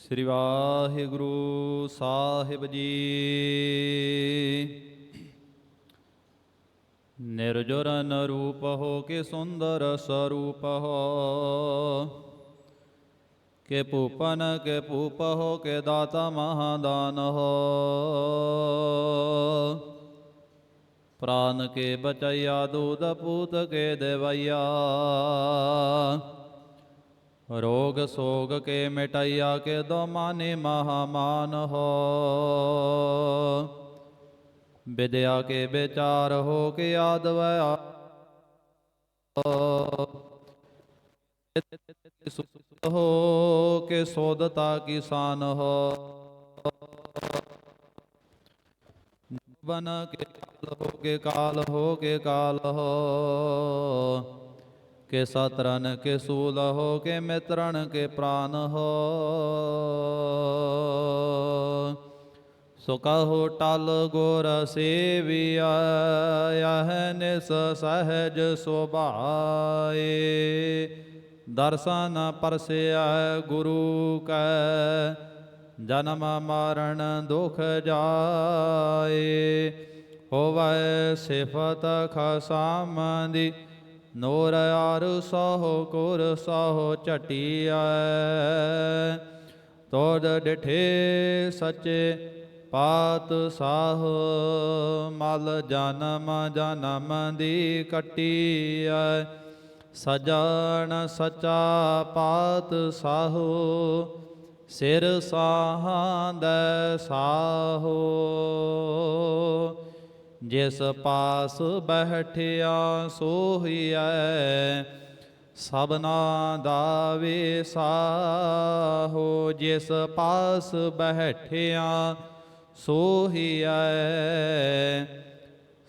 ਸ੍ਰੀ ਵਾਹਿਗੁਰੂ ਸਾਹਿਬ ਜੀ। ਨਿਰਜੁਰ ਰੂਪ ਹੋ ਕੇ ਸੁੰਦਰ ਸਰੂਪ ਹੋ। ਕੇ ਭੂਪਨ ਕੇ ਭੂਪ ਹੋ ਕੇ ਦਾਤਾ ਮਹਾਦਾਨ ਹੋ। ਪ੍ਰਾਨ ਕੇ ਬਚਈਆ ਦੂਤ ਪੂਤ ਕੇ ਦੇਵਈਆ। ਰੋਗ ਸੋਗ ਕੇ ਮਿਟਈਆ ਕੇ ਦੋ ਮਾਨੇ ਮਹਾਮਾਨ ਹੋ। ਵਿਦਿਆ ਕੇ ਵਿਚਾਰ ਹੋ ਕੇ ਆਦਵੈ ਸੁਤ ਹੋ ਕੇ ਸੋਦਤਾ ਕਿਸਾਨ ਹੋ। ਬਨ ਕੇ ਕਾਲ ਹੋ ਕੇ ਕਾਲ ਹੋ ਕੇ ਕਾਲ ਹੋ। ਕੇ ਸਤਰਨ ਕੇ ਸੂਲ ਹੋ ਕੇ ਮਿਤਰਨ ਕੇ ਪ੍ਰਾਨ ਹੋ। ਸੋ ਕਹੋ ਟਲ ਗੁਰ ਸੇਵਿਆ ਯਹ ਨਿਸ ਸਹਜ ਸੁਭਾਏ। ਦਰਸ਼ਨ ਪਰਸਿਆ ਗੁਰੂ ਕੈ, ਜਨਮ ਮਰਨ ਦੁਖ ਜਾਏ। ਹੋਵੇ ਸਿਫਤ ਖਸਾਮ ਦੀ ਨੋਰ ਆਰ ਸਹੁ ਕੋਰ ਸਹੁ ਝਟੀਐ। ਤੋੜ ਡਿਠੇ ਸੱਚੇ ਪਾਤ ਸਾਹ, ਮਲ ਜਨਮ ਜਨਮ ਦੀ ਕਟੀਐ। ਸਜਣ ਸਚਾ ਪਾਤ ਸਾਹ, ਸਿਰ ਸਾਹਾਂਦੈ ਸਾਹੋ। ਜਿਸ ਪਾਸ ਬਹਿਠਿਆ ਸੋਹੀਐ ਸਭਨਾ ਦਾ ਵਿਸਾਹੋ ਜਿਸ ਪਾਸ ਬਹਿਠਿਆ ਸੋਹੀਐ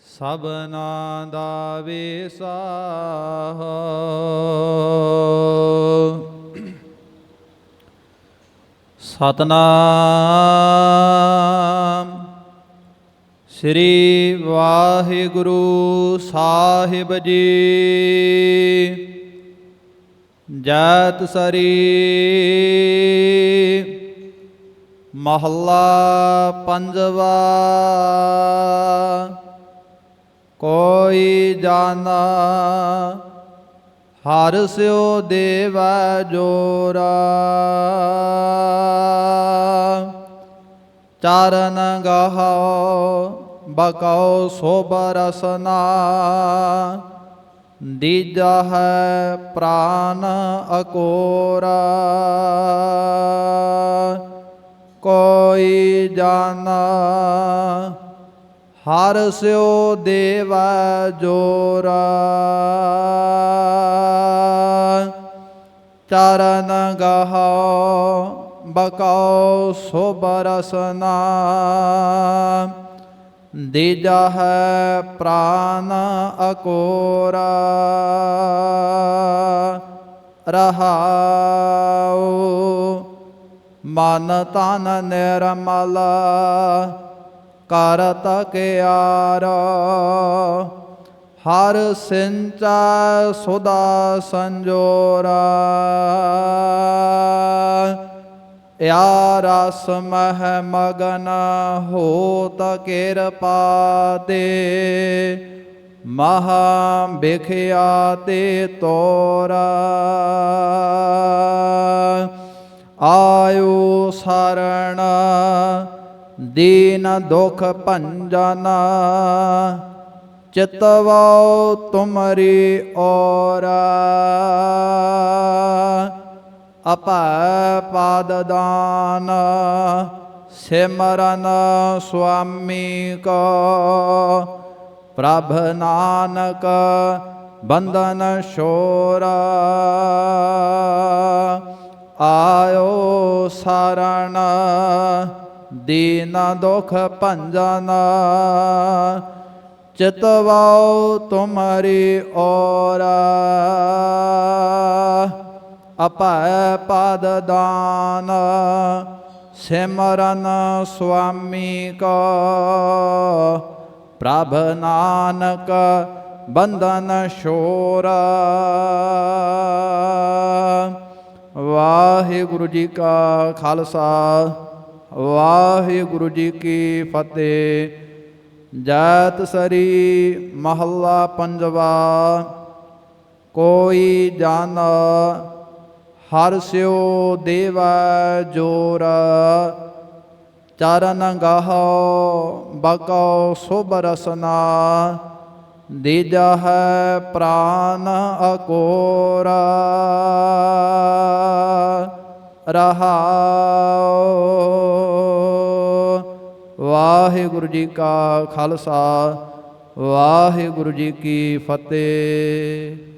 ਸਭਨਾ ਦਾ ਵਿਸਾਹੋ ਸਤਨਾਮ ਸ੍ਰੀ ਵਾਹਿਗੁਰੂ ਸਾਹਿਬ ਜੀ। ਜੈਤ ਸਰੀ ਮਹੱਲਾ ਪੰਜਵਾ। ਕੋਈ ਜਾਣਾ, ਹਰ ਸਿਓ ਦੇਵੈ ਜੋਰਾ। ਚਰਨ ਗਹਾਓ ਬਕਾਓ ਸੋਬ ਰਸਨਾ। ਦੀਜਾ ਹੈ ਪ੍ਰਾਨ ਅਕੋਰਾ। ਕੋਈ ਜਾਣਾ, ਹਰ ਸਿਓ ਦੇਵੈ ਜੋਰਾ। ਚਰਨ ਗਹਾਓ ਬਕਾਓ ਸੋਬ ਰਸਨਾ ਦੀਜਾ ਹੈ ਪ੍ਰਾਨ ਅਕੋਰਾ, ਰਹਾਉ ਮਨ ਤਨ ਨਿਰਮਲ ਕਰਤ ਕਿਆਰ ਹਰ ਸਿੰਚਾ ਸੁਦਾ ਸੰਜੋਰਾ। ਯਾ ਰਸ ਮਹਿ ਮਗਨ ਹੋਤ ਕਿਰਪਾ ਤੇ, ਮਹਾ ਬਿਖਿਆ ਤੇ ਤੋਰਾ। ਆਯੂ ਸਰਣ ਦੀਨ ਦੁਖ ਭੰਜਨ ਚਿਤਵੋ ਤੁਮਰੀ ਔਰਾ। ਅਪੈ ਪਾਦ ਦਾਨ ਸਿਮਰਨ ਸੁਆਮੀ ਕੋ। ਪ੍ਰਭ ਨਾਨਕ ਬੰਧਨ ਸ਼ੋਰ ਆਇਓ ਸਰਣ ਦੀਨ ਦੁਖ ਭੰਜਨ। ਚਿਤਵਾਉ ਤੁਮਰੀ ਔਰਾ। ਅਪੈ ਪਦ ਦਾਨ, ਸਿਮਰਨ ਸੁਆਮੀ ਕੋ। ਪ੍ਰਭ ਨਾਨਕ ਬੰਧਨ ਸ਼ੋਰ ਵਾਹਿਗੁਰੂ ਜੀ ਕਾ ਖਾਲਸਾ, ਵਾਹਿਗੁਰੂ ਜੀ ਕੀ ਫਤਿਹ। ਜਾਤ ਸਰੀ ਮਹੱਲਾ ਪੰਜਵਾ, ਕੋਈ ਜਨ ਹਰ ਸਿਓ ਦੇਵਾ ਜੋਰ। ਚਰਨ ਗਾਹੋ ਬਕਉ ਸੁਭ ਰਸਨਾ। ਦੀਜਾ ਹੈ ਪ੍ਰਾਨ ਅਕੋਰਾ। ਰਹਾਉ। ਵਾਹਿਗੁਰੂ ਜੀ ਕਾ ਖਾਲਸਾ, ਵਾਹਿਗੁਰੂ ਜੀ ਕੀ ਫਤਿਹ।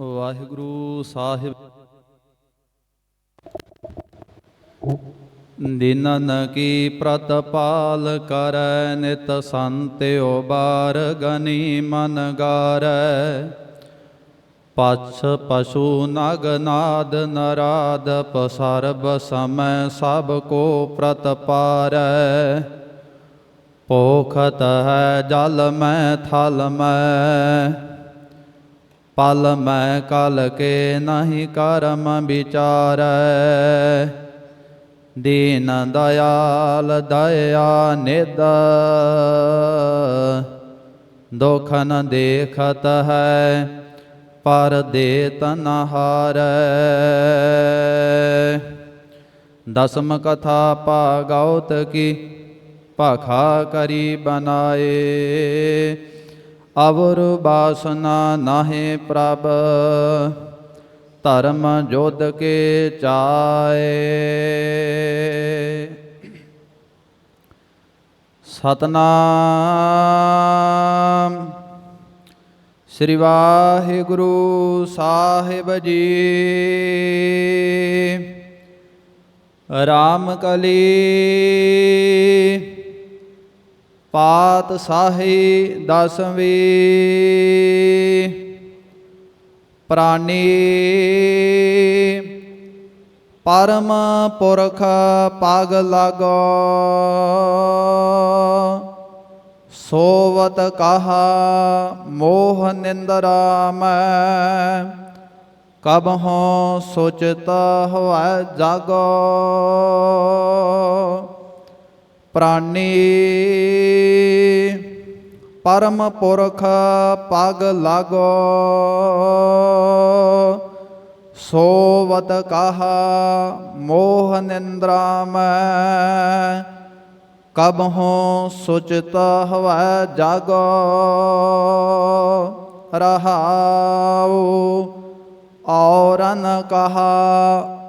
ਵਾਹਿਗੁਰੂ ਸਾਹਿਬ। ਦਿਨਨ ਕੀ ਪ੍ਰਤਪਾਲ ਕਰੈ ਨਿਤ ਸੰਤਿਓ ਬਾਰ ਗਨੀ ਮਨ ਗਾਰੈ। ਪਛ ਪਸ਼ੂ ਨਗ ਨਾਦ ਨਰਾਦ ਪਸਰਬ ਸਮੈ ਸਭ ਕੋ ਪ੍ਰਤਪਾਰੈ। ਪੋਖਤ ਹੈ ਜਲ ਮੈਂ ਥਲ ਮੈਂ। ਪਲ ਮੈਂ ਕਲ ਕੇ ਨਹੀਂ ਕਰਮ ਵਿਚਾਰੈ। ਦੀਨ ਦਇਆਲ ਦਇਆ ਨਿਦ ਦੁਖ ਨ ਦੇਖਤ ਹੈ, ਪਰ ਦੇ ਤਨ ਦਸਮ ਕਥਾ ਭਾਗਉਤ ਕੀ? ਭਾਖਾ ਕਰੀ ਬਨਾਏ। ਅਵਰ ਬਾਸਨਾ ਨਾਹੇ ਪ੍ਰਭ, ਧਰਮ ਜੋਧ ਕੇ ਚਾਏ। ਸਤਨਾਮ ਸ੍ਰੀ ਵਾਹਿਗੁਰੂ ਸਾਹਿਬ ਜੀ। ਰਾਮ ਕਲੀ ਪਾਤ ਸਾਹੀ ਦਸਵੀ ਪ੍ਰਾਨੀ ਪਰਮ ਪੁਰਖ ਪਗ ਲਾਗੋ। ਸੋਵਤ ਕਹਾ ਮੋਹ ਨਿੰਦਰਾ ਮੈਂ ਕਬ ਹੋ ਸੁਚਤ ਹੋਇ ਜਾਗੋ। ਪ੍ਰਾਨੀ ਪਰਮ ਪੁਰਖ ਪਗ ਲਾਗੋ ਸੋਵਤ ਕਹਾ ਮੋਹ ਨਿੰਦਰਾ ਮੈਂ ਕਬ ਹੋ ਸੁਚਿਤ ਹਵੈ ਜਾਗੋ ਰਹਾਉ ਔਰਨ ਕਹਾ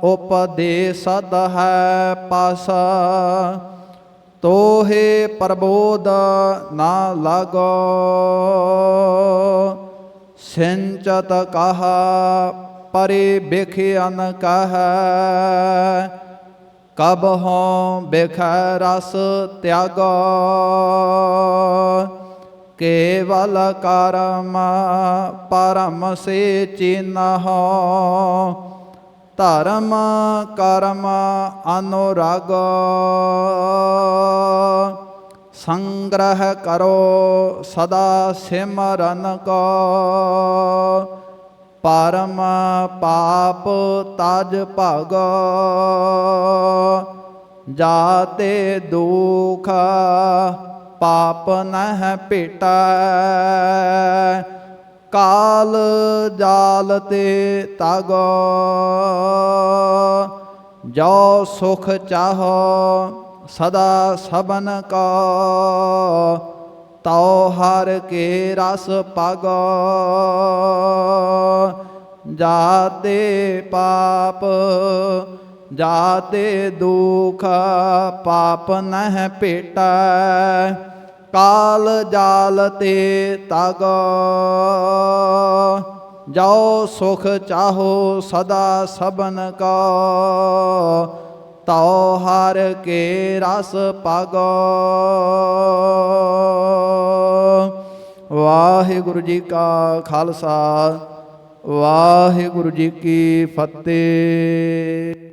ਉਪਦੇਸਦ ਹੈ ਪਾਸਾ ਤੋਹੇ ਪ੍ਰਬੋਧ ਨਾ ਲਾਗੋ। ਸਿੰਚਤ ਕਹਾ ਪਰੇ ਬਿਖਿਆਨ ਕਹੈ। ਕਬ ਹੋ ਬਿਖ ਰਸ ਤਿਆਗ। ਕੇਵਲ ਕਰਮ ਪਰਮ ਸੇ ਚਿਨਹੁ ਧਰਮ ਕਰਮ ਅਨੁਰਾਗ। ਸੰਗ੍ਰਹਿ ਕਰੋ ਸਦਾ ਸਿਮਰਨ ਕੋ। ਪਰਮ ਪਾਪ ਤਜ ਭਗ। ਜਾਤੇ ਦੁਖ ਪਾਪ ਨਹਿ ਭੇਟੈ ਕਾਲ ਜਾਲ ਤੇ ਤਗ। ਜੋ ਸੁਖ ਚਾਹੋ ਸਦਾ ਸਬਨ ਕੋ। ਤਉ ਹਰ ਕੇ ਰਸ ਪਗ। ਜਾਤੇ ਪਾਪ, ਜਾਤੇ ਦੁਖ, ਪਾਪ ਨਹਿ ਭੇਟੈ ਕਾਲ ਜਾਲ ਤੇ ਤਗ। ਜਾਓ ਸੁਖ ਚਾਹੋ ਸਦਾ ਸਬਨ ਕਾ। ਤਉ ਹਰ ਕੇ ਰਸ ਪਾਗੋ ਵਾਹਿਗੁਰੂ ਜੀ ਕਾ ਖਾਲਸਾ, ਵਾਹਿਗੁਰੂ ਜੀ ਕੀ ਫਤਿਹ।